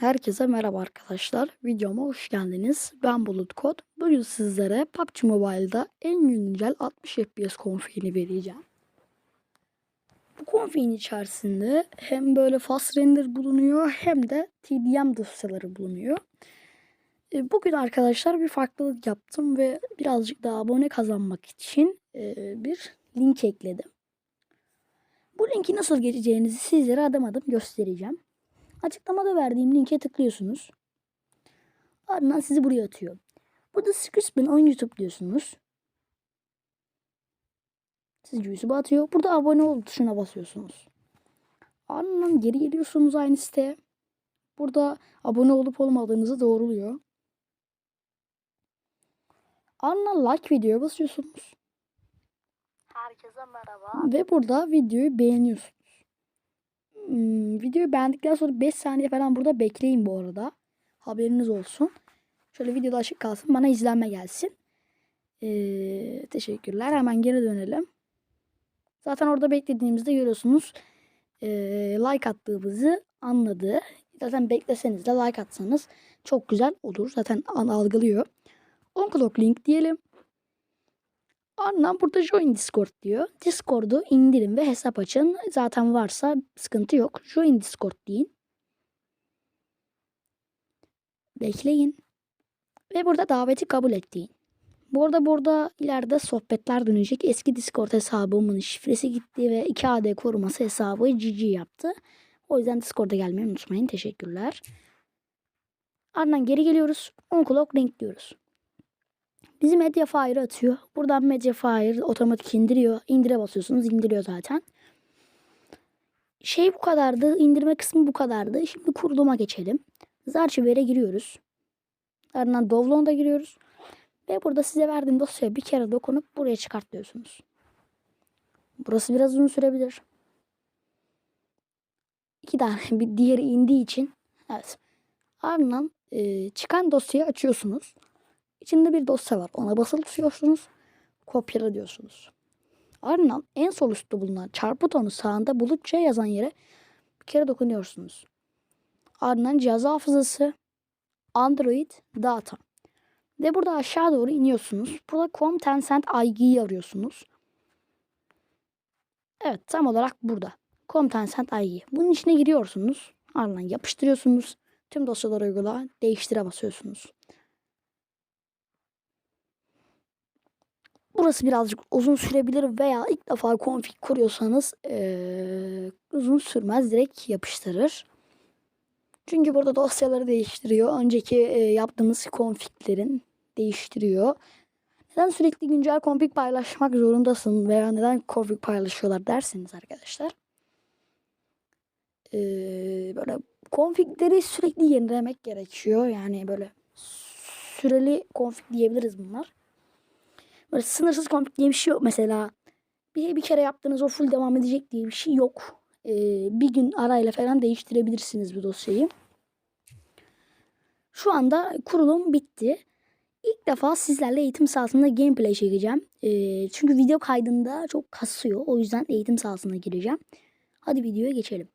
Herkese merhaba arkadaşlar. Videoma hoş geldiniz. Ben Bulut Kod. Bugün sizlere PUBG Mobile'da en güncel 60 FPS konfigini vereceğim. Bu konfigin içerisinde hem böyle fast render bulunuyor hem de TDM dosyaları bulunuyor. E, Bugün arkadaşlar bir farklılık yaptım ve birazcık daha abone kazanmak için e, bir link ekledim. Bu linki nasıl geçeceğinizi sizlere adım adım göstereceğim. Açıklamada verdiğim linke tıklıyorsunuz. Ardından sizi buraya atıyor. Burada Scrispin on YouTube diyorsunuz. Sizi YouTube'a atıyor. Burada abone ol tuşuna basıyorsunuz. Ardından geri geliyorsunuz aynı siteye. Burada abone olup olmadığınızı doğruluyor. Ardından like videoya basıyorsunuz. Herkese merhaba. Ve burada videoyu beğeniyorsunuz. Hmm, videoyu beğendikten sonra 5 saniye falan burada bekleyin bu arada. Haberiniz olsun. Şöyle videoda açık kalsın. Bana izlenme gelsin. Ee, teşekkürler. Hemen geri dönelim. Zaten orada beklediğimizde görüyorsunuz. ee, like attığımızı anladı. Zaten bekleseniz de like atsanız çok güzel olur. Zaten algılıyor. On link diyelim. Ardından burada join Discord diyor. Discord'u indirin ve hesap açın. Zaten varsa sıkıntı yok. Join Discord deyin. Bekleyin. Ve burada daveti kabul et deyin. Bu arada burada ileride sohbetler dönecek. Eski Discord hesabımın şifresi gitti ve 2AD koruması hesabı GG yaptı. O yüzden Discord'a gelmeyi unutmayın. Teşekkürler. Ardından geri geliyoruz. On clock link diyoruz. Bizi Mediafire atıyor. Buradan Mediafire otomatik indiriyor. İndire basıyorsunuz. indiriyor zaten. Şey bu kadardı. indirme kısmı bu kadardı. Şimdi kuruluma geçelim. Zarchiver'e giriyoruz. Ardından Dovlon'da giriyoruz. Ve burada size verdiğim dosyaya bir kere dokunup buraya çıkart diyorsunuz. Burası biraz uzun sürebilir. İki tane bir diğeri indiği için. Evet. Ardından e, çıkan dosyayı açıyorsunuz. İçinde bir dosya var. Ona basılı tutuyorsunuz. Kopyala diyorsunuz. Ardından en sol üstte bulunan çarpı butonu sağında bulutça yazan yere bir kere dokunuyorsunuz. Ardından cihaz hafızası, Android, data. Ve burada aşağı doğru iniyorsunuz. Burada Com Tencent IG'yi arıyorsunuz. Evet tam olarak burada. Com Tencent IG. Bunun içine giriyorsunuz. Ardından yapıştırıyorsunuz. Tüm dosyaları uygula. Değiştire basıyorsunuz. Burası birazcık uzun sürebilir veya ilk defa config kuruyorsanız eee, uzun sürmez direkt yapıştırır. Çünkü burada dosyaları değiştiriyor. Önceki eee, yaptığımız configlerin değiştiriyor. Neden sürekli güncel config paylaşmak zorundasın veya neden config paylaşıyorlar derseniz arkadaşlar. Eee, böyle configleri sürekli yenilemek gerekiyor. Yani böyle süreli config diyebiliriz bunlar. Böyle sınırsız config diye bir şey yok mesela. Bir, bir kere yaptığınız o full devam edecek diye bir şey yok. Ee, bir gün arayla falan değiştirebilirsiniz bu dosyayı. Şu anda kurulum bitti. İlk defa sizlerle eğitim sahasında gameplay çekeceğim. Ee, çünkü video kaydında çok kasıyor. O yüzden eğitim sahasına gireceğim. Hadi videoya geçelim.